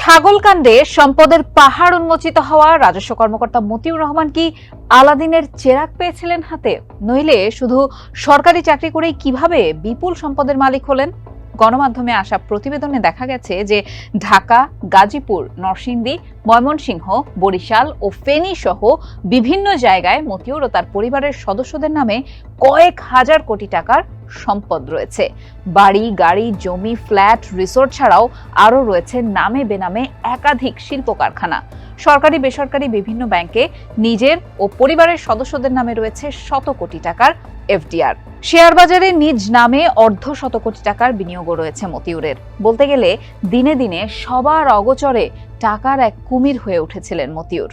ছাগলকাণ্ডে সম্পদের পাহাড় উন্মোচিত হওয়া রাজস্ব কর্মকর্তা মতিউর রহমান কি আলাদিনের চেরাক পেয়েছিলেন হাতে? নইলে শুধু সরকারি চাকরি করেই কীভাবে বিপুল সম্পদের মালিক হলেন? গণমাধ্যমে আসা প্রতিবেদনে দেখা গেছে যে ঢাকা, গাজীপুর, নরসিংদী ময়মনসিংহ, বরিশাল ও ফেনী সহ বিভিন্ন জায়গায় মতিউর ও তার পরিবারের সদস্যদের নামে কয়েক হাজার কোটি টাকার সম্পদ রয়েছে। বাড়ি, গাড়ি, জমি, ফ্ল্যাট, রিসোর্ট ছাড়াও আরও রয়েছে নামে বেনামে একাধিক শিল্প কারখানা সরকারি, বেসরকারি বিভিন্ন ব্যাংকে নিজের ও পরিবারের সদস্যদের নামে রয়েছে শত কোটি টাকার এফডিআর। শেয়ার বাজারে নিজ নামে অর্ধ শত কোটি টাকার বিনিয়োগও রয়েছে মতিউরের। বলতে গেলে দিনে দিনে সবার অগোচরে টাকার এক কুমির হয়ে উঠেছিলেন মতিউর।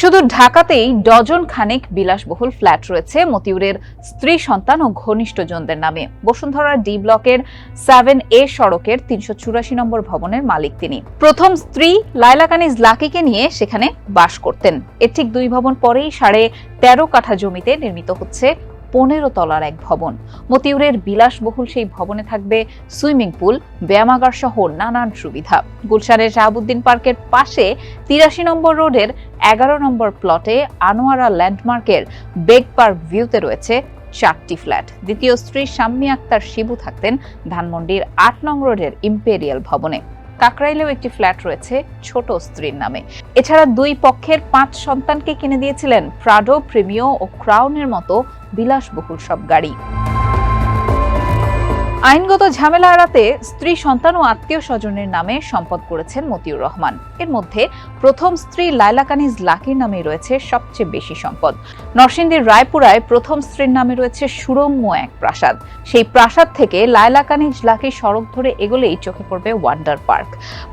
শুধু ঢাকাতেই ডজন খানেক বিলাসবহুল ফ্ল্যাট রয়েছে মতিউরের স্ত্রী, সন্তান ও ঘনিষ্ঠজনদের নামে। বসুন্ধরা ডি ব্লকের সেভেন এ সড়কের তিনশো চুরাশি নম্বর ভবনের মালিক তিনি। প্রথম স্ত্রী লাইলা কানিজ লাকিকে নিয়ে সেখানে বাস করতেন। এর ঠিক দুই ভবন পরেই সাড়ে তেরো কাঠা জমিতে নির্মিত হচ্ছে পনেরো তলার এক ভবন। মতিউরের বিলাসবহুল সেই ভবনে থাকবে সুইমিং পুল, ব্যায়ামাগার সহ নানান সুবিধা। গুলশানের শাহাবুদ্দিন পার্কের পাশে তিরাশি নম্বর রোডের এগারো নম্বর প্লটে আনোয়ারা ল্যান্ডমার্কের বেগ পার্ক ভিউতে রয়েছে চারটি ফ্ল্যাট। দ্বিতীয় স্ত্রী শাম্মী আক্তার শিবু থাকতেন ধানমন্ডির আট নং রোডের ইম্পেরিয়াল ভবনে। কাকরাইলেও একটি ফ্ল্যাট রয়েছে ছোট স্ত্রীর নামে। এছাড়া দুই পক্ষের পাঁচ সন্তানকে কিনে দিয়েছিলেন প্রাডো, প্রিমিও ও ক্রাউনের মতো বিলাসবহুল সব গাড়ি। আইনগত ঝামেলা এড়াতে স্ত্রী, সন্তান ও আত্মীয় স্বজনের নামে সম্পদ করেছেন মতিউর রহমান। এর মধ্যে প্রথম স্ত্রী লাইলা কানিজ লাকির নামে রয়েছে সবচেয়ে বেশি সম্পদ। নরসিংদীর রায়পুরায় প্রথম স্ত্রীর নামে রয়েছে সুরম্য এক প্রাসাদ। সেই প্রাসাদ থেকে লাইলা কানিজ লাকি সড়ক ধরে এগোলেই চোখে পড়বে ওয়ান্ডার পার্ক।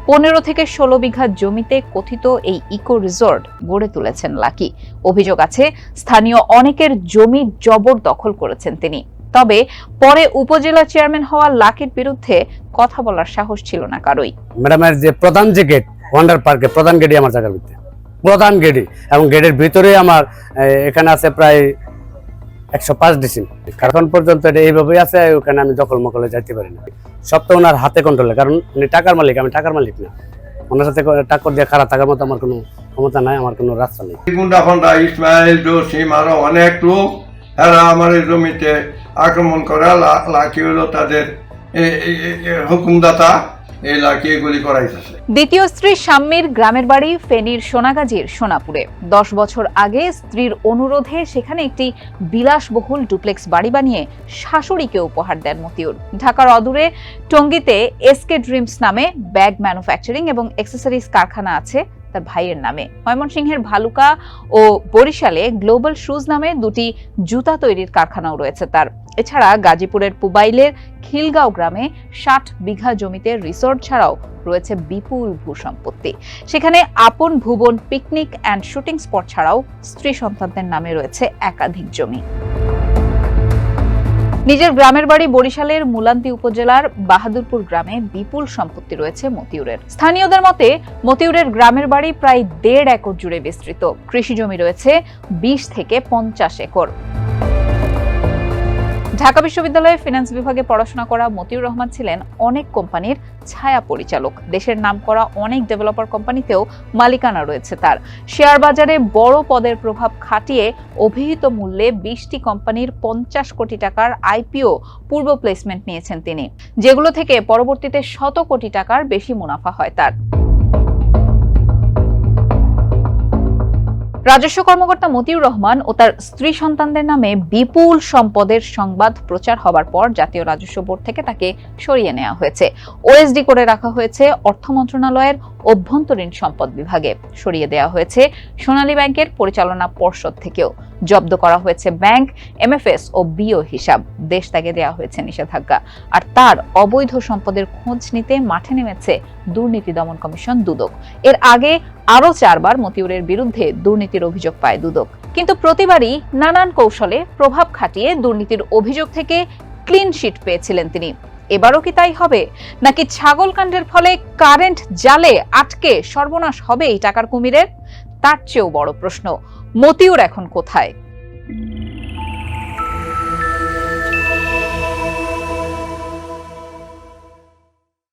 পনেরো থেকে ষোলো বিঘা জমিতে কথিত এই ইকো রিসর্ট গড়ে তুলেছেন লাকি। অভিযোগ আছে, স্থানীয় অনেকের জমি জবরদখল করেছেন তিনি। তবে পরে উপজেলা চেয়ারম্যান হওয়া লাকির বিরুদ্ধে কথা বলার সাহস ছিল না কারোই। ম্যাডামের যে প্রধান যে গেট ওয়ান্ডার পার্কের প্রধান গেটই আমার জায়গার ভিতরে। প্রধান গেটই এবং গেটের ভিতরে আমার এখানে আছে প্রায় একশো পাঁচ ডিসিম এখন পর্যন্ত এটা এইভাবেই আছে ওখানে আমি দখল মকলে যাইতে পারি না। সব তো ওনার হাতে কন্ট্রোলে কারণ উনি টাকার মালিক আমি টাকার মালিক না। ওনার সাথে টাক্কর দিয়ে খারাপ থাকার মতো আমার কোনো ক্ষমতা নাই আমার কোনো রাস্তা নেই। গুন্ডা ফন্ডা ইসমাইল জসিম আরও অনেক লোক এরা আমার এই জমিতে আক্রমণ করা লাকি হলো তাদের হুকুমদাতা, এই এগুলি করাইতেছে। দ্বিতীয় স্ত্রী শাম্মীর গ্রামের বাড়ি ফেনীর সোনাগাজীর সোনাপুরে। দশ বছর আগে স্ত্রীর অনুরোধে সেখানে একটি বিলাসবহুল ডুপ্লেক্স বাড়ি বানিয়ে শাশুড়িকে উপহার দেন মতিউর। ঢাকার অদূরে টঙ্গীতে এসকে ড্রিমস নামে ব্যাগ ম্যানুফ্যাকচারিং এবং এক্সেসরিজ কারখানা আছে তার ভাইয়ের নামে। ময়মনসিংহের ভালুকা ও বরিশালে গ্লোবাল শুজ নামে দুটি জুতা তৈরির কারখানাও রয়েছে তার। এছাড়া গাজীপুরের পুবাইলের খিলগাঁও গ্রামে ষাট বিঘা জমিতে রিসোর্ট ছাড়াও রয়েছে বিপুল ভূসম্পত্তি। সেখানে Apon Bhubon picnic and shooting spot ছাড়াও স্ত্রী সন্তানদের নামে রয়েছে একাধিক জমি। নিজের গ্রামের বাড়ি বরিশালের মুলান্তি উপজেলার বাহাদুরপুর গ্রামে বিপুল সম্পত্তি রয়েছে মতিউরের। স্থানীয়দের মতে, মতিউরের গ্রামের বাড়ি প্রায় দেড় একর জুড়ে বিস্তৃত। কৃষি জমি রয়েছে বিশ থেকে পঞ্চাশ একর। ঢাকা বিশ্ববিদ্যালয়ে ফিনান্স বিভাগে পড়াশোনা করা মতিউর রহমান ছিলেন অনেক কোম্পানির ছায়া পরিচালক। দেশের নাম করা অনেক ডেভেলপার কোম্পানিতেও মালিকানা রয়েছে তার। শেয়ার বাজারে বড় পদের প্রভাব খাটিয়ে অভিহিত মূল্যে বিশটি কোম্পানির পঞ্চাশ কোটি টাকার আইপিও পূর্ব প্লেসমেন্ট নিয়েছেন তিনি, যেগুলো থেকে পরবর্তীতে শত কোটি টাকার বেশি মুনাফা হয় তার। রাজস্ব কর্মকর্তা মতিউর রহমান ও তার স্ত্রী সন্তানদের নামে বিপুল সম্পদের সংবাদ প্রচার হবার পর জাতীয় রাজস্ব বোর্ড থেকে তাকে সরিয়ে নেওয়া হয়েছে। ওএসডি করে রাখা হয়েছে অর্থ মন্ত্রণালয়ের অভ্যন্তরীণ সম্পদ বিভাগে। সরিয়ে দেওয়া হয়েছে সোনালী ব্যাংকের পরিচালনা পর্ষদ থেকেও। জব্দ করা হয়েছে ব্যাংক, এমএফএস ও বিও হিসাব। দেশ ত্যাগে দেওয়া হয়েছে নিষেধাজ্ঞা। আর তার অবৈধ সম্পদের খোঁজ নিতে মাঠে নেমেছে দুর্নীতি দমন কমিশন দুদক। এর আগে আরও চারবার মতিউরের বিরুদ্ধে দুর্নীতির অভিযোগ পায় দুদক। কিন্তু প্রতিবারই নানান কৌশলে প্রভাব খাটিয়ে দুর্নীতির অভিযোগ থেকে ক্লিন শিট পেয়েছিলেন তিনি। এবারও কি তাই হবে? নাকি ছাগল কাণ্ডের ফলে কারেন্ট জালে আটকে সর্বনাশ হবে এই টাকার কুমিরের? তার চেয়েও বড় প্রশ্ন মতিউর এখন কোথায়?